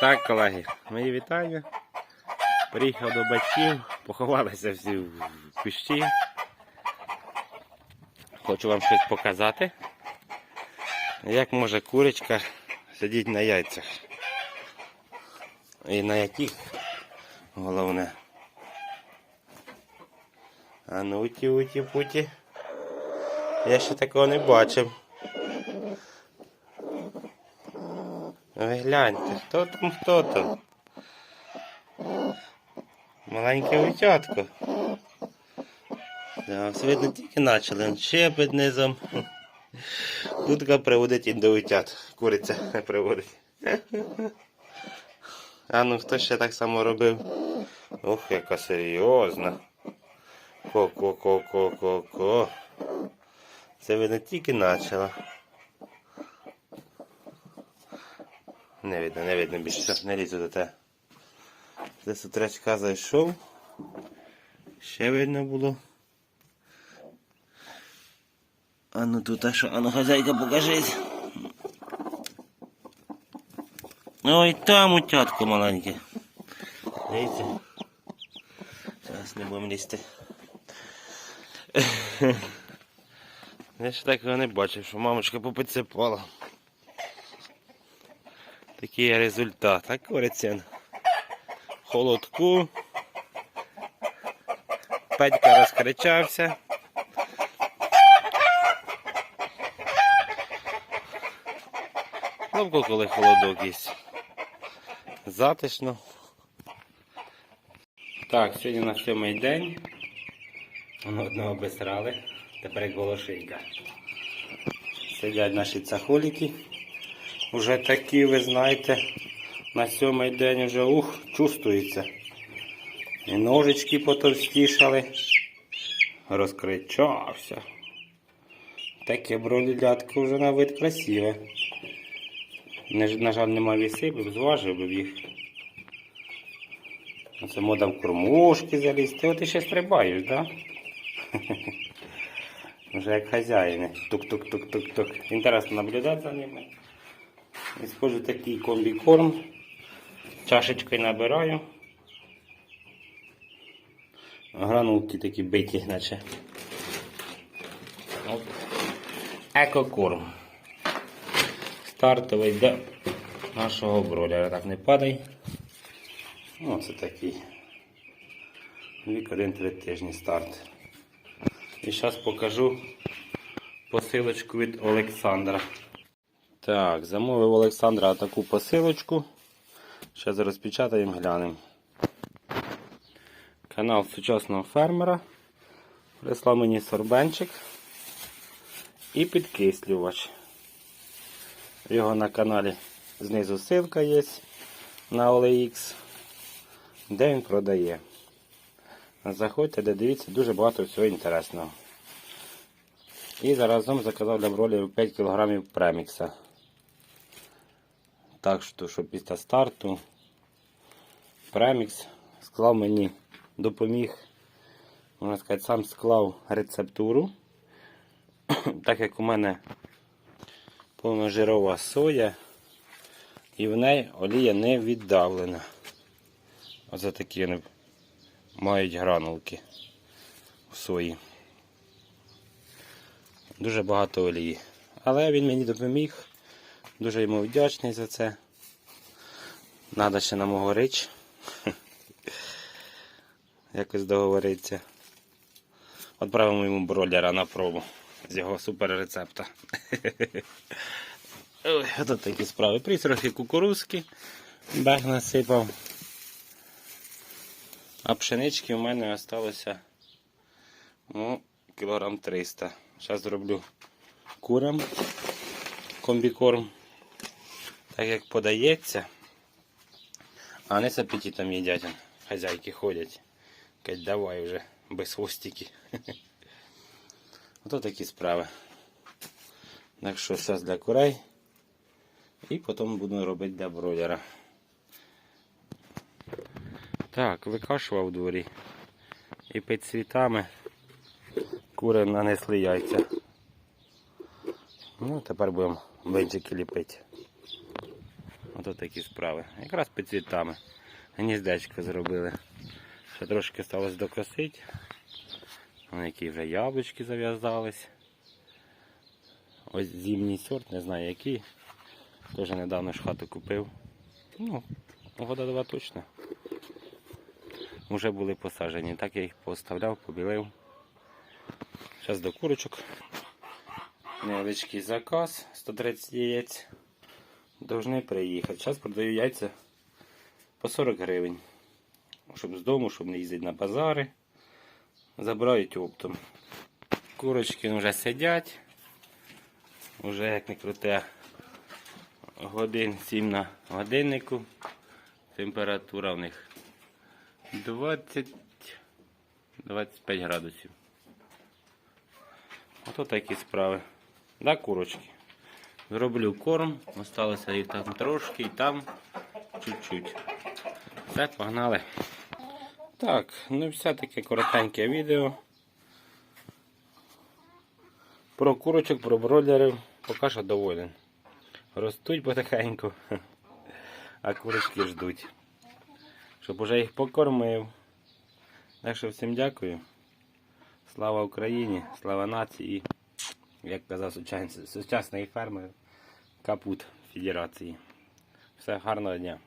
Так, колеги, мої вітання. Приїхав до батьків, поховалися всі в кущі. Хочу вам щось показати. Як може курочка сидіти на яйцях. І на яких головне. А ну уті, уті, путі. Я ще такого не бачив. Ви гляньте, хто там, хто там? Маленьке утятко. Да, видно тільки почали. Он щепить низом. Кутка приводить і до утят. Куриця приводить. А ну хто ще так само робив? Ох, яка серйозна. Ко-ко-ко-ко-ко-ко. Це видно тільки почала. Не видно, не видно більше. Не лізу до те. Десь утречка зайшов. Ще видно було. А ну тут а що? А ну хазяйка покажись. Ой, там утятко маленьке. Дивіться. Зараз не будемо лізти. Я ще такого не бачив, що мамочка попідсипала. Такий результат. А куриця холодку. Петька розкричався. Ловко, коли холодок є. Затишно. Так, сьогодні на сьомий день. Одного обесрали. Тепер як голошийка. Сидять наші цахоліки. Уже такі, ви знаєте, на сьомий день вже ух, чувствується. І ножички потовстішали. Розкричався. Таке бролілятко вже на вид красиве. На жаль, нема віси, бо зважив би їх. Оце мода в кормушки залізти. От ти ще стрибаєш, так? Да? Вже як хазяїни. Тук-тук-тук-тук-тук. Інтересно наблюдати за ними. Использую такий комбікорм. Чашечкою набираю. Гранулки такі биті, наче. Екокорм. Стартовий для нашого бройлера. Так не падай. Оце такий. Вік один-три тижні старт. І зараз покажу посилочку від Олександра. Так, замовив Олександра таку посилочку. Зараз розпечатаємо, глянемо. Канал сучасного фермера. Прислав мені сорбенчик і підкислювач. Його на каналі знизу ссылка є на OLX, де він продає. Заходьте, де дивіться, дуже багато всього інтересного. І заразом заказав для бролерів 5 кг премікса. Так що, що після старту премікс склав мені, допоміг, можна сказати, сам склав рецептуру. Так як у мене повножирова соя, і в неї олія не віддавлена. Оце такі вони мають гранулки в сої. Дуже багато олії. Але він мені допоміг. Дуже йому вдячний за це. Надо ще нам говорити. Якось договоритися. Отправимо йому бройлера на пробу з його супер рецепта. Ой, ото такі справи. Приз трохи кукурузки. Бег насипав. А пшенички у мене залишилося ну, кілограм 300. Зараз зроблю курам комбікорм. Так як подається. А вони з апетитом їдять. Хазяйки ходять. Кажуть, давай вже без хвостики. Ото такі справи. Так що зараз для курей. І потім буду робити для бройлера. Так, викашував дворі. І під цвітами кури нанесли яйця. Ну, тепер будемо бенчики ліпити. Ото такі справи. Якраз під цвітами. Гніздечко зробили. Ще трошки сталося докосити. Вон які вже яблучки зав'язались. Ось зимній сорт, не знаю який. Теж недавно ж хату купив. Ну, года два точно. Вже були посаджені. Так я їх поставляв, побілив. Зараз до курочок. Невеличкий заказ, 130 яєць. Должны приїхати. Зараз продаю яйця по 40 гривень. Щоб з дому, щоб не їздити на базари. Забирають оптом. Курочки вже сидять. Уже як не круте. Годин 7 на годиннику. Температура в них 20-25 градусів. Ото такі справи. Да, курочки. Зроблю корм, осталося їх там трошки і там чуть-чуть. Все, погнали. Так, ну все таке коротеньке відео. Про курочок, про бройлерів поки що доволен. Ростуть потихеньку, а курочки ждуть. Щоб уже їх покормив. Так що всім дякую. Слава Україні, слава нації. Як казав сучасний фермер, капут Федерації. Все, гарного дня.